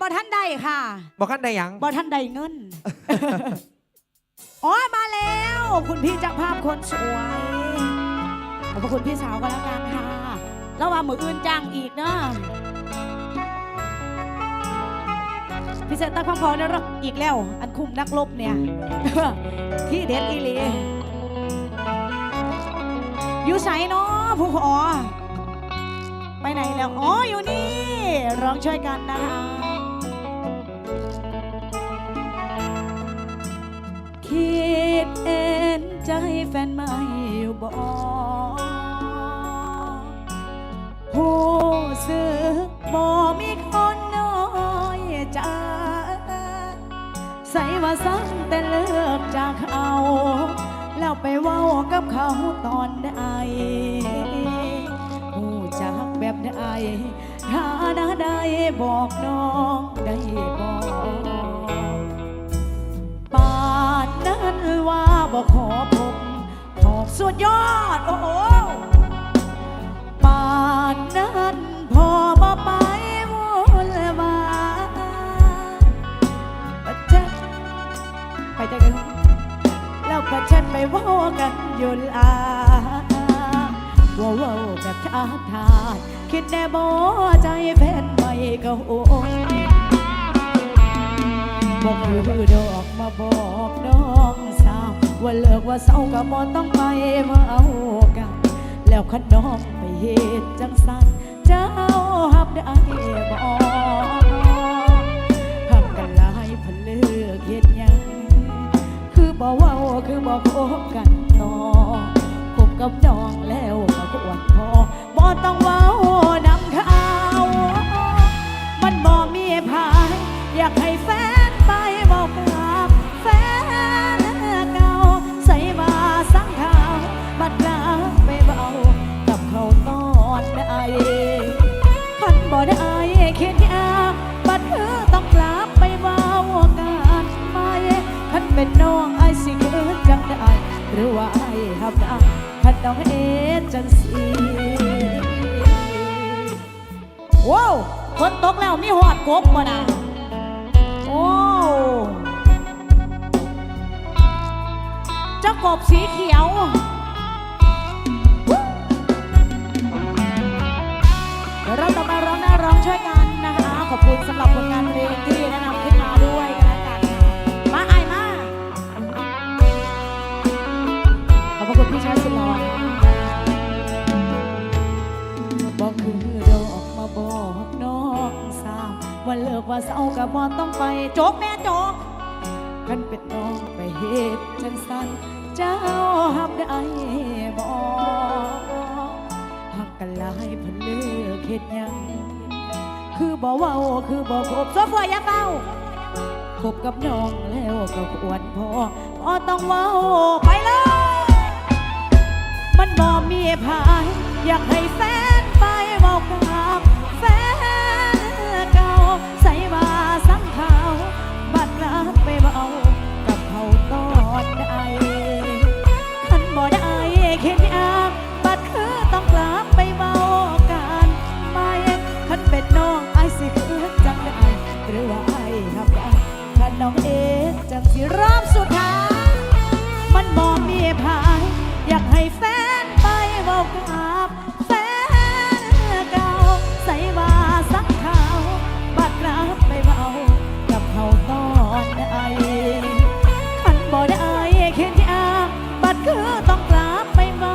บ่ท่านได้ค่ะบอกขั้นใดหยังบ่ท่านได้เงิน อ๋อมาแล้ว คุณพี่เจ้าภาพคนสวยขอบพระคุณพี่สาวก็แล้วกันค่ะแล้วว่ามืออื่นจ้างอีกเนาะพิเศษตั้งความพอนะรักอีกแล้ว อันคุมนักลบเนี่ย ที่เด็ดอีหลีอยู่ใสเนาะผู้ขอ ไปไหนแล้ว อ๋อ อยู่นี่ ร้องช่วยกันนะคะ คิดเอ็นใจแฟนไม่อยู่บ่ผู้สึกบ่มีคนน้อยใจใส่ว่าสังแต่เลิกจากเขาแล้วไปเว้ากับเขาตอนใดผู้จักแบบใดถ้าหน้าใดบอกน้องได้บอก สุดยอด โอ้โหป่านนั้นพอบ่ไปวุ่นมาประจันไปใจกัน แล้วประจันไปเว่ากันอยู่ลาว่าวแบบท้าทายคิดแน่บ่ใจแฟน เศร้าก็บ่ต้องไปมาเอากัน แล้วขันน้องไปเหตุจังสันเจ้าหับได้บอกหักกันหลายพันเลิกเหตุยัง คือบอกว่าคือบอกคบกันต่อคบกับน้อง บ่ได้คิดยากบัดเธอต้องกลับไปเบากันไม่คันเป็นน้องไอสิเกิดจังได้หรือว่าไอ้หับได้คันน้องเอ็จังสีว้าวฝนตกแล้วมีหอดกบมานะโอ้เจ้ากบสีเขียว บอกน้องสาวว่าเลิกว่าเศร้ากับบ่ต้องไปโจกแม่โจกกันเป็นน้องไปเหตุจังสันเจ้าหับได้บอกหักกันหลายพันเลิกเหตุยัง คือบ่เว้าโอ้คือบ่คบโซฟอย่าเฝ้าคบกับน้องแล้วก็ควรพอพอต้องเว้าไปเลย มันบ่มีพาย อยากให้แฟนไปบอกกับ บ่มีพาย อยากให้แฟนไปบอกกับแฟนเก่าใส่ว่าสักข่าวบัดรับไปเบากับเขาตอนใดคันบ่ได้เข็นยาบัดคือต้องกลับไปเบา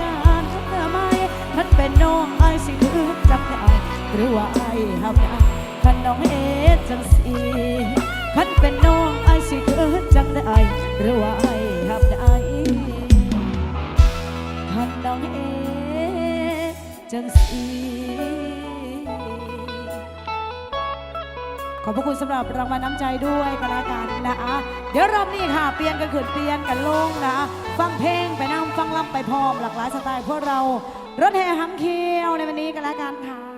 กันทำไมคันเป็นน้องไอ้สิคือจับได้หรือว่าไอ้ายทำได้คันน้องเอ็ดจังสีคันเป็นน้องไอ้สิคือจังได้หรือว่าไอ้ายทำได้ น้องเอจังสีขอบพระคุณสำหรับรางวัลน้ำใจด้วยกันละกันนะคะเดี๋ยวรอบนี้ค่ะ เปลี่ยนกันขึ้นเปลี่ยนกันลงนะ ฟังเพลงไปนำฟังลำไปพร้อมหลากหลายสไตล์พวกเรารถแห่หำเคียวในวันนี้กันละกันค่ะ